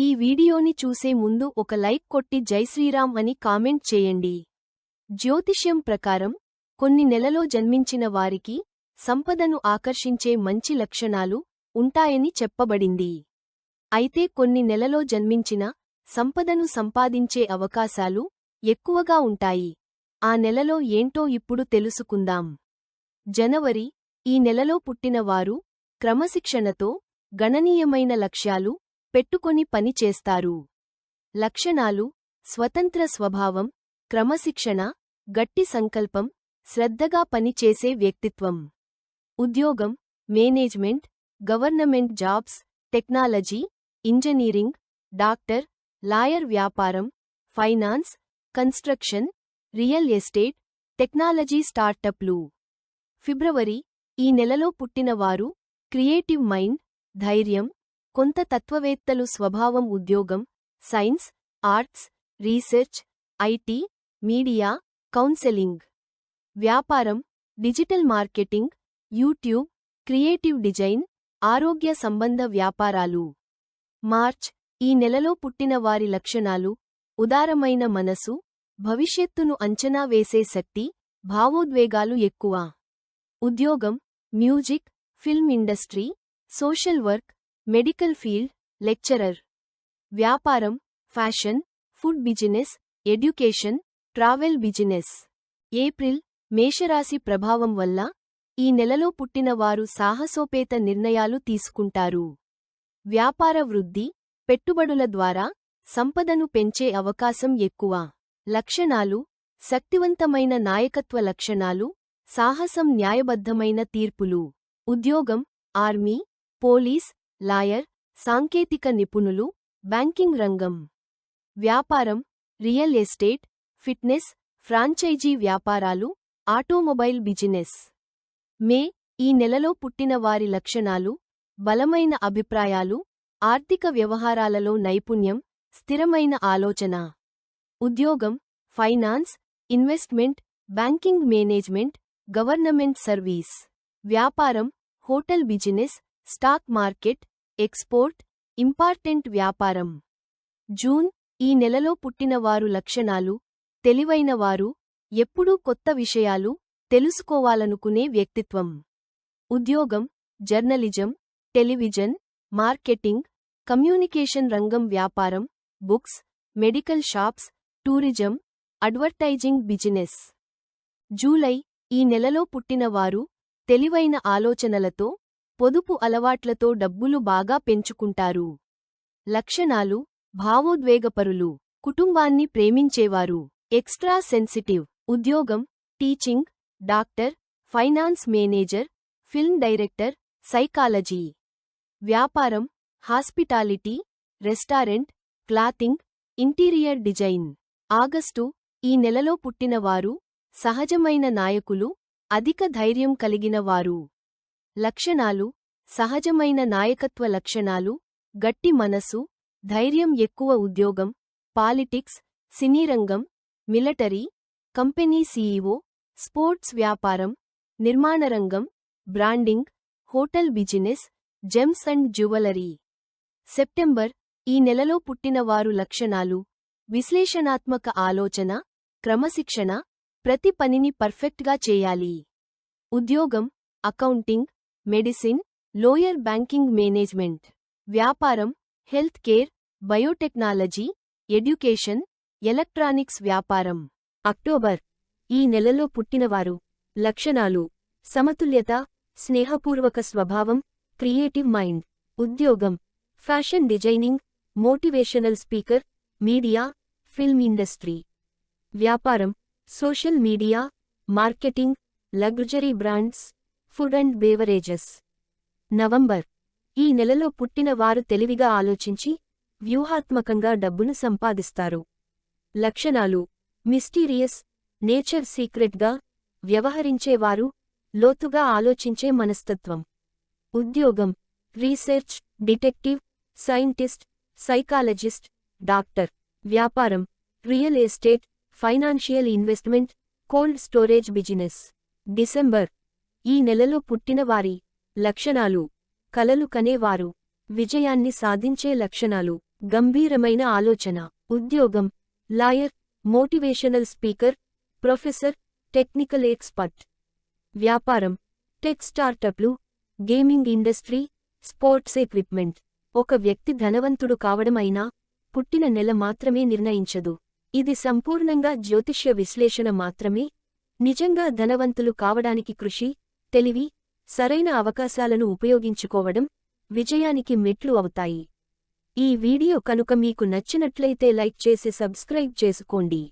ఈ వీడియోని చూసే ముందు ఒక లైక్ కొట్టి జై శ్రీరామ్ అని కామెంట్ చేయండి. జ్యోతిష్యం ప్రకారం కొన్ని నెలలో జన్మించిన వారికి సంపదను ఆకర్షించే మంచి లక్షణాలు ఉంటాయని చెప్పబడింది. అయితే కొన్ని నెలలో జన్మించిన సంపదను సంపాదించే అవకాశాలు ఎక్కువగా ఉంటాయి. ఆ నెలలో ఏంటో ఇప్పుడు తెలుసుకుందాం. జనవరి ఈ నెలలో పుట్టినవారు క్రమశిక్షణతో గణనీయమైన లక్ష్యాలు పెట్టుకొని పని చేస్తారు. లక్షణాలు స్వతంత్ర స్వభావం క్రమశిక్షణ గట్టి సంకల్పం శ్రద్ధగా పనిచేసే వ్యక్తిత్వం. ఉద్యోగం management government jobs technology engineering doctor lawyer వ్యాపారం finance construction real estate technology స్టార్టప్లు. ఫిబ్రవరి ఈ నెలలో పుట్టినవారు క్రియేటివ్ మైండ్ ధైర్యం కొంత తత్వవేత్తలు స్వభావం ఉద్యోగం science arts research IT media counselling వ్యాపారం digital marketing YouTube creative design ఆరోగ్య సంబంధ వ్యాపారాలు. మార్చ్ ఈ నెలలో పుట్టిన వారి లక్షణాలు ఉదారమైన మనసు భవిష్యత్తును అంచనా వేసే శక్తి భావోద్వేగాలు ఎక్కువ. ఉద్యోగం music film industry social work medical field lecturer. వ్యాపారం fashion food business education travel business. April మేషరాశి ప్రభావం వల్ల ఈ నెలలో పుట్టినవారు సాహసోపేత నిర్ణయాలు తీసుకుంటారు. వ్యాపార వృద్ధి పెట్టుబడుల ద్వారా సంపదను పెంచే అవకాశం ఎక్కువ. లక్షణాలు శక్తివంతమైన నాయకత్వ లక్షణాలు సాహసం న్యాయబద్ధమైన తీర్పులు. ఉద్యోగం ఆర్మీ పోలీస్ లాయర్ సాంకేతిక నిపుణులు బ్యాంకింగ్ రంగం వ్యాపారం రియల్ ఎస్టేట్ ఫిట్నెస్ ఫ్రాంచైజీ వ్యాపారాలు ఆటోమొబైల్ బిజినెస్. మే ఈ నెలలో పుట్టిన వారి లక్షణాలు బలమైన అభిప్రాయాలు ఆర్థిక వ్యవహారాలలో నైపుణ్యం స్థిరమైన ఆలోచన. ఉద్యోగం finance investment banking management government service. వ్యాపారం hotel business stock market export important వ్యాపారం. జూన్ ఈ నెలలో పుట్టినవారు లక్షణాలు తెలివైనవారు ఎప్పుడూ కొత్త విషయాలు తెలుసుకోవాలనుకునే వ్యక్తిత్వం. ఉద్యోగం జర్నలిజం టెలివిజన్ మార్కెటింగ్ కమ్యూనికేషన్ రంగం వ్యాపారం books medical shops tourism advertising business. July ఈ నెలలో పుట్టినవారు తెలివైన ఆలోచనలతో పొదుపు అలవాట్లతో డబ్బులు బాగా పెంచుకుంటారు. లక్షణాలు భావోద్వేగపరులు కుటుంబాన్ని ప్రేమించేవారు. ఎక్స్ట్రా సెన్సిటివ్ ఉద్యోగం teaching doctor finance manager film director psychology. వ్యాపారం hospitality restaurant clothing interior design. August ఈ నెలలో పుట్టినవారు సహజమైన నాయకులు అధిక ధైర్యం కలిగినవారు. లక్షణాలు సహజమైన నాయకత్వ లక్షణాలు గట్టి మనసు ధైర్యం ఎక్కువ ఉద్యోగం పాలిటిక్స్ సినీరంగం మిలటరీ కంపెనీ సీఈఓ స్పోర్ట్స్ వ్యాపారం నిర్మాణరంగం branding hotel business gems and jewellery. September ఈ నెలలో పుట్టినవారు లక్షణాలు విశ్లేషణాత్మక ఆలోచన క్రమశిక్షణ ప్రతి పనిని పర్ఫెక్ట్గా చేయాలి. ఉద్యోగం accounting medicine lawyer banking management వ్యాపారం health care biotechnology education electronics వ్యాపారం. అక్టోబర్. ఈ నెలలో పుట్టినవారు. లక్షణాలు. సమతుల్యత స్నేహపూర్వక స్వభావం క్రియేటివ్ మైండ్ ఉద్యోగం fashion designing motivational speaker media film industry. వ్యాపారం. Social media marketing luxury brands food and beverages. November. ఈ నెలలో పుట్టిన వారు తెలివిగా ఆలోచించి వ్యూహాత్మకంగా డబ్బును సంపాదిస్తారు. లక్షణాలు. మిస్టీరియస్ నేచర్ సీక్రెట్గా వ్యవహరించేవారు లోతుగా ఆలోచించే మనస్తత్వం. ఉద్యోగం. Research detective scientist psychologist doctor. వ్యాపారం. Real estate financial investment cold storage business. December. ఈ నెలలో పుట్టినవారి లక్షణాలు కలలు కనేవారు విజయాన్ని సాధించే లక్షణాలు గంభీరమైన ఆలోచన ఉద్యోగం lawyer motivational speaker professor technical expert. వ్యాపారం టెక్ స్టార్టప్లు గేమింగ్ ఇండస్ట్రీ స్పోర్ట్స్ ఎక్విప్మెంట్. ఒక వ్యక్తి ధనవంతుడు కావడమైనా పుట్టిన నెల మాత్రమే నిర్ణయించదు. ఇది సంపూర్ణంగా జ్యోతిష్య విశ్లేషణ మాత్రమే. నిజంగా ధనవంతులు కావడానికి కృషి తెలివి సరైన అవకాశాలను ఉపయోగించుకోవడం విజయానికి మెట్లు అవుతాయి. ఈ వీడియో కనుక మీకు నచ్చినట్లయితే లైక్ చేసి సబ్స్క్రైబ్ చేసుకోండి.